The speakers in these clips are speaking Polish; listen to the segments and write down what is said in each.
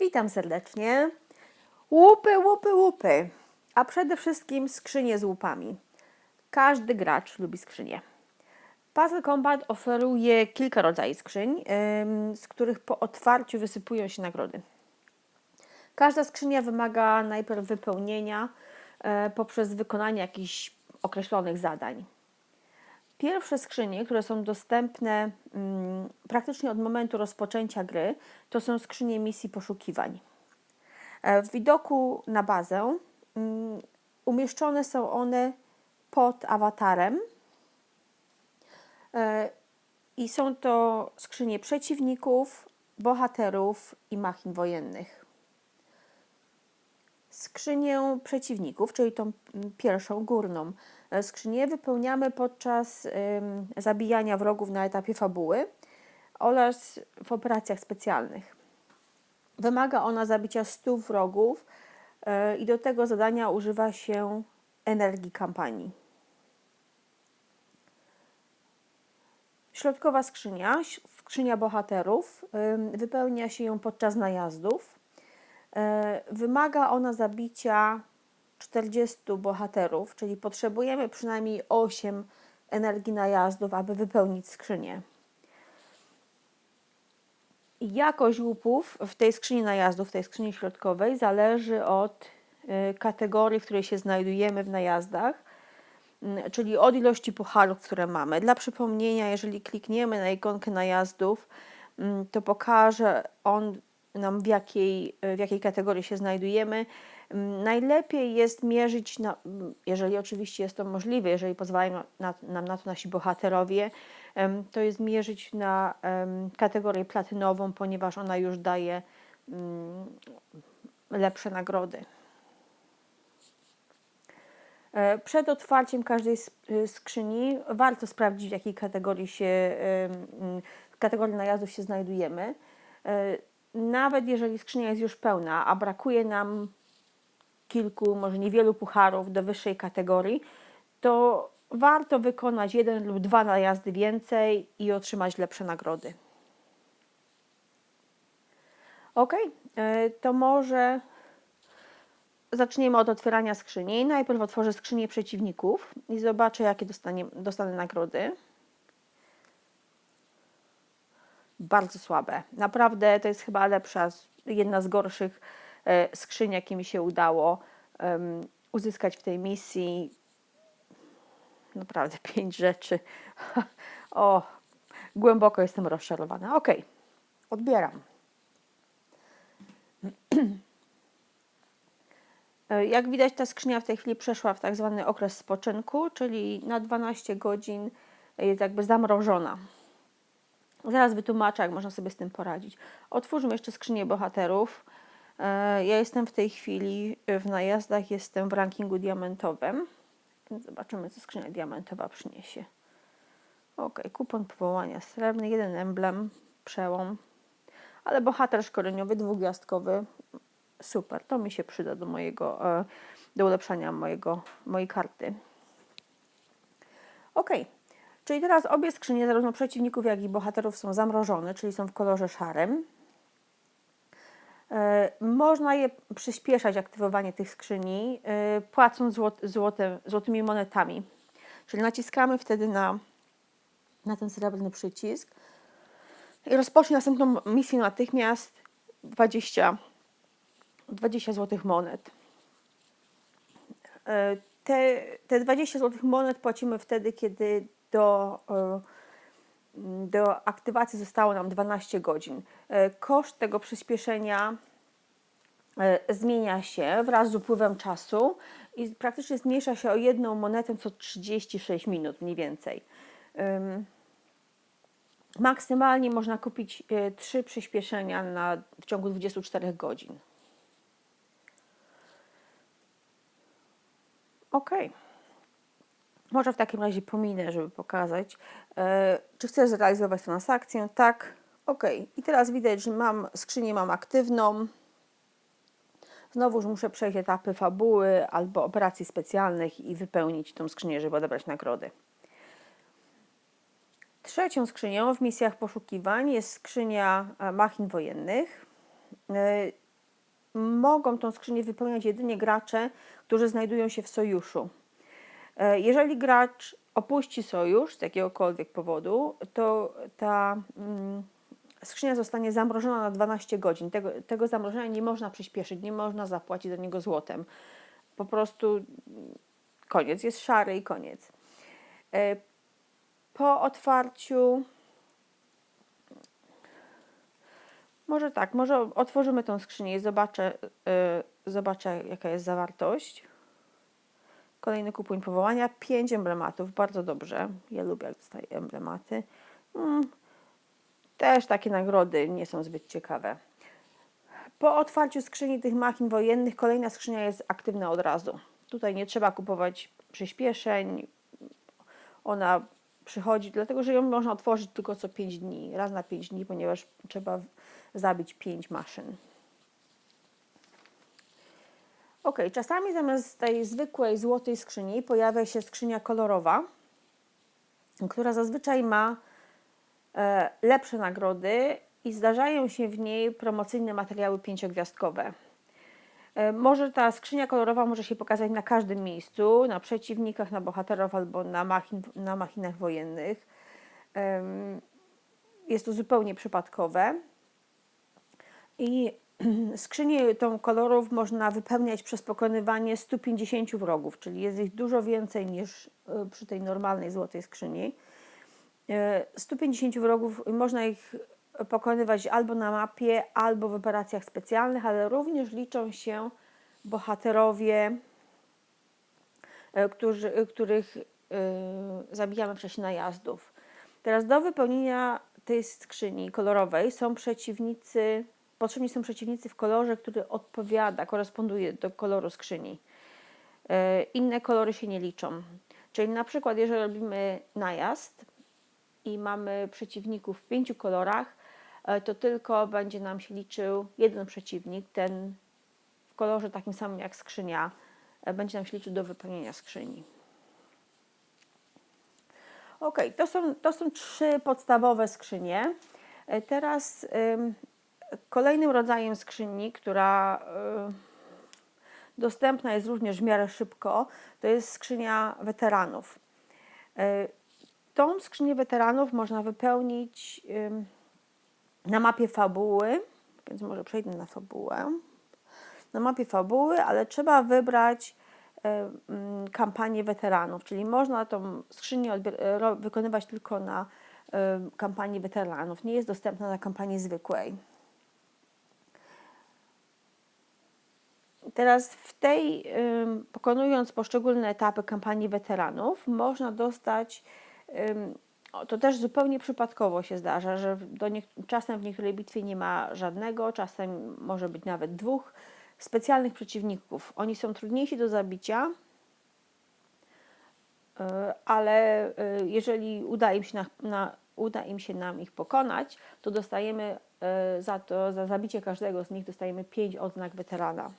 Witam serdecznie. Łupy, łupy, łupy. A przede wszystkim skrzynie z łupami. Każdy gracz lubi skrzynie. Puzzle Combat oferuje kilka rodzajów skrzyń, z których po otwarciu wysypują się nagrody. Każda skrzynia wymaga najpierw wypełnienia e, poprzez wykonanie jakichś określonych zadań. Pierwsze skrzynie, które są dostępne mm, praktycznie od momentu rozpoczęcia gry, to są skrzynie misji poszukiwań. E, W widoku na bazę mm, umieszczone są one pod awatarem E, i są to skrzynie przeciwników, bohaterów i machin wojennych. Skrzynię przeciwników, czyli tą mm, pierwszą, górną, skrzynię wypełniamy podczas zabijania wrogów na etapie fabuły oraz w operacjach specjalnych. Wymaga ona zabicia 100 wrogów e, i do tego zadania używa się energii kampanii. Środkowa skrzynia, skrzynia bohaterów, wypełnia się ją podczas najazdów. E, Wymaga ona zabicia 40 bohaterów, czyli potrzebujemy przynajmniej 8 energii najazdów, aby wypełnić skrzynię. Jakość łupów w tej skrzyni najazdów, w tej skrzyni środkowej, zależy od y, kategorii, w której się znajdujemy w najazdach, mm, czyli od ilości pucharów, które mamy. Dla przypomnienia, jeżeli klikniemy na ikonkę najazdów, mm, to pokaże on nam, w jakiej, y, w jakiej kategorii się znajdujemy. Mm, Najlepiej jest mierzyć, na, mm, jeżeli oczywiście jest to możliwe, jeżeli pozwalają na, nam na to nasi bohaterowie, to jest mierzyć na kategorię platynową, ponieważ ona już daje mm, lepsze nagrody. E, Przed otwarciem każdej y, skrzyni warto sprawdzić, w jakiej kategorii się, w kategorii najazdów się znajdujemy. Nawet jeżeli skrzynia jest już pełna, a brakuje nam kilku, może niewielu pucharów do wyższej kategorii, to warto wykonać jeden lub dwa najazdy więcej i otrzymać lepsze nagrody. Ok, e, to może zaczniemy od otwierania skrzyni. Najpierw otworzę skrzynię przeciwników i zobaczę, jakie dostanie, dostanę nagrody. Bardzo słabe. Naprawdę to jest chyba lepsza, jedna z gorszych e, skrzyń, jakie mi się udało uzyskać w tej misji. Naprawdę pięć rzeczy. o, głęboko jestem rozczarowana. Ok, odbieram. E, Jak widać, ta skrzynia w tej chwili przeszła w tak zwany okres spoczynku, czyli na 12 godzin jest jakby zamrożona. Zaraz wytłumaczę, jak można sobie z tym poradzić. Otwórzmy jeszcze skrzynię bohaterów. E, Ja jestem w tej chwili w najazdach, jestem w rankingu diamentowym, więc zobaczymy, co skrzynia diamentowa przyniesie. Ok, kupon powołania srebrny, jeden emblem, przełom, ale bohater szkoleniowy, dwugwiazdkowy, super, to mi się przyda do mojego, e, do ulepszania mojego, mojej karty. Ok, czyli teraz obie skrzynie, zarówno przeciwników, jak i bohaterów są zamrożone, czyli są w kolorze szarym. E, Można je przyspieszać, aktywowanie tych skrzyni, e, płacąc złot, złote, złotymi monetami. Czyli naciskamy wtedy na, na ten srebrny przycisk i rozpocznie następną misję natychmiast 20, 20 złotych monet. E, Te, te 20 złotych monet płacimy wtedy, kiedy do, e, do aktywacji zostało nam 12 godzin. E, Koszt tego przyspieszenia e, zmienia się wraz z upływem czasu i praktycznie zmniejsza się o jedną monetę co 36 minut mniej więcej. Ym, Maksymalnie można kupić e, trzy przyspieszenia na, w ciągu 24 godzin. Ok. Może w takim razie pominę, żeby pokazać, e, czy chcesz zrealizować transakcję. Tak. Ok. I teraz widać, że mam skrzynię mam aktywną. Znowuż muszę przejść etapy fabuły albo operacji specjalnych i wypełnić tą skrzynię, żeby odebrać nagrody. Trzecią skrzynią w misjach poszukiwań jest skrzynia e, machin wojennych. E, mogą tą skrzynię wypełniać jedynie gracze, którzy znajdują się w sojuszu. E, Jeżeli gracz opuści sojusz z jakiegokolwiek powodu, to ta mm, skrzynia zostanie zamrożona na 12 godzin. Tego, tego zamrożenia nie można przyspieszyć, nie można zapłacić za niego złotem. Po prostu koniec, jest szary i koniec. E, Po otwarciu. Może tak, może otworzymy tą skrzynię i zobaczę, e, zobaczę jaka jest zawartość. Kolejny kupuń powołania. Pięć emblematów, bardzo dobrze. Ja lubię, jak dostaję emblematy. Mm, też takie nagrody nie są zbyt ciekawe. Po otwarciu skrzyni tych machin wojennych, kolejna skrzynia jest aktywna od razu. Tutaj nie trzeba kupować przyspieszeń. Ona przychodzi, dlatego że ją można otworzyć tylko co 5 dni, raz na 5 dni, ponieważ trzeba zabić 5 maszyn. Ok, czasami zamiast tej zwykłej złotej skrzyni pojawia się skrzynia kolorowa, która zazwyczaj ma e, lepsze nagrody i zdarzają się w niej promocyjne materiały pięciogwiazdkowe. E, Może ta skrzynia kolorowa może się pokazać na każdym miejscu, na przeciwnikach, na bohaterów albo na, machin, na machinach wojennych. Em, Jest to zupełnie przypadkowe. I skrzynię tą kolorów można wypełniać przez pokonywanie 150 wrogów, czyli jest ich dużo więcej niż e, przy tej normalnej złotej skrzyni. E, 150 wrogów, można ich pokonywać albo na mapie, albo w operacjach specjalnych, ale również liczą się bohaterowie, e, którzy, e, których e, zabijamy w czasie najazdów. Teraz do wypełnienia tej skrzyni kolorowej są przeciwnicy, potrzebni są przeciwnicy w kolorze, który odpowiada, koresponduje do koloru skrzyni. E, Inne kolory się nie liczą. Czyli na przykład, jeżeli robimy najazd i mamy przeciwników w pięciu kolorach, e, to tylko będzie nam się liczył jeden przeciwnik, ten w kolorze takim samym jak skrzynia, e, będzie nam się liczył do wypełnienia skrzyni. Ok, to są, to są trzy podstawowe skrzynie. Teraz kolejnym rodzajem skrzyni, która y, dostępna jest również w miarę szybko, to jest skrzynia weteranów. Y, Tą skrzynię weteranów można wypełnić ym, na mapie fabuły, więc może przejdę na fabułę. Na mapie fabuły, ale trzeba wybrać mm, kampanię weteranów, czyli można tą skrzynię wykonywać tylko na kampanii weteranów. Nie jest dostępna na kampanii zwykłej. Teraz w tej, pokonując poszczególne etapy kampanii weteranów, można dostać, to też zupełnie przypadkowo się zdarza, że do niek- czasem w niektórej bitwie nie ma żadnego, czasem może być nawet dwóch specjalnych przeciwników. Oni są trudniejsi do zabicia, y, ale y, jeżeli uda im się, na, na, uda im się nam ich pokonać, to dostajemy y, za to, za zabicie każdego z nich dostajemy 5 odznak weterana.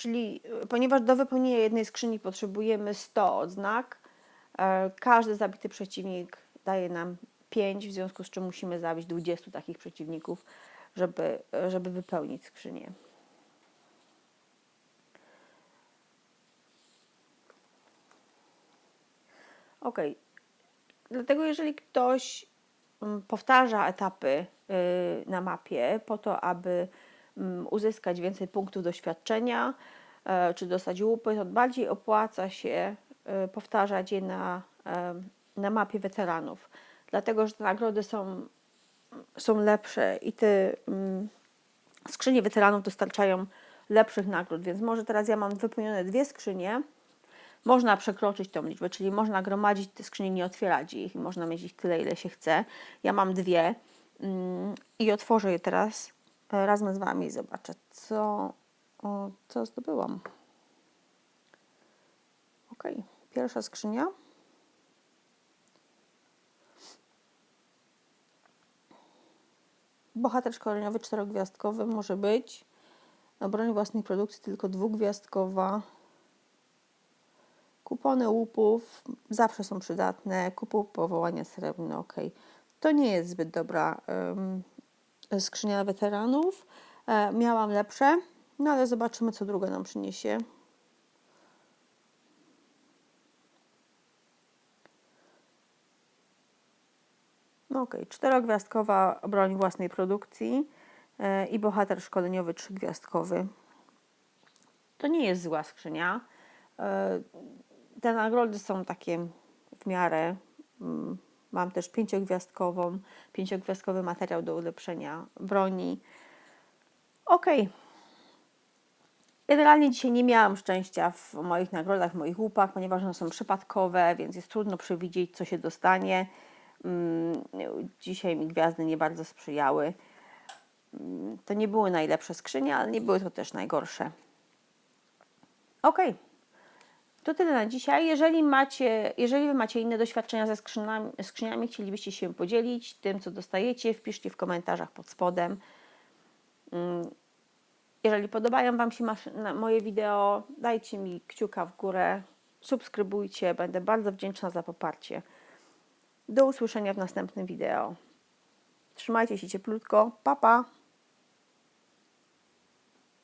Czyli y, ponieważ do wypełnienia jednej skrzyni potrzebujemy 100 odznak, e, każdy zabity przeciwnik daje nam 5, w związku z czym musimy zabić 20 takich przeciwników, żeby, e, żeby wypełnić skrzynię. Ok. Dlatego jeżeli ktoś mm, powtarza etapy y, na mapie po to, aby uzyskać więcej punktów doświadczenia e, czy dostać łupy, to bardziej opłaca się e, powtarzać je na, em, na mapie weteranów. Dlatego, że te nagrody są, są lepsze i te mm, skrzynie weteranów dostarczają lepszych nagród. Więc może teraz ja mam wypełnione dwie skrzynie, można przekroczyć tą liczbę, czyli można gromadzić te skrzynie, nie otwierać ich można mieć ich tyle, ile się chce. Ja mam dwie mm, i otworzę je teraz e, razem z Wami i zobaczę, co, co zdobyłam. Ok, pierwsza skrzynia. Bohater szkoleniowy czterogwiazdkowy może być. Broń własnej produkcji tylko dwugwiazdkowa. Kupony łupów zawsze są przydatne. Kupuł powołania srebrny, ok. To nie jest zbyt dobra, skrzynia weteranów. E, miałam lepsze, no ale zobaczymy, co druga nam przyniesie. No okej, czterogwiazdkowa broń własnej produkcji e, i bohater szkoleniowy trzygwiazdkowy. To nie jest zła skrzynia. E, Te nagrody są takie w miarę. Mm, Mam też pięciogwiazdkową, pięciogwiazdkowy materiał do ulepszenia broni. Okej. Generalnie dzisiaj nie miałam szczęścia w moich nagrodach, w moich łupach, ponieważ one są przypadkowe, więc jest trudno przewidzieć, co się dostanie. Mm, Dzisiaj mi gwiazdy nie bardzo sprzyjały. Mm, To nie były najlepsze skrzynie, ale nie były to też najgorsze. Ok. To tyle na dzisiaj. Jeżeli macie, jeżeli wy macie inne doświadczenia ze skrzyniami, chcielibyście się podzielić tym, co dostajecie, wpiszcie w komentarzach pod spodem. Mm, Jeżeli podobają Wam się moje wideo, dajcie mi kciuka w górę, subskrybujcie, będę bardzo wdzięczna za poparcie. Do usłyszenia w następnym wideo. Trzymajcie się cieplutko. Pa, pa!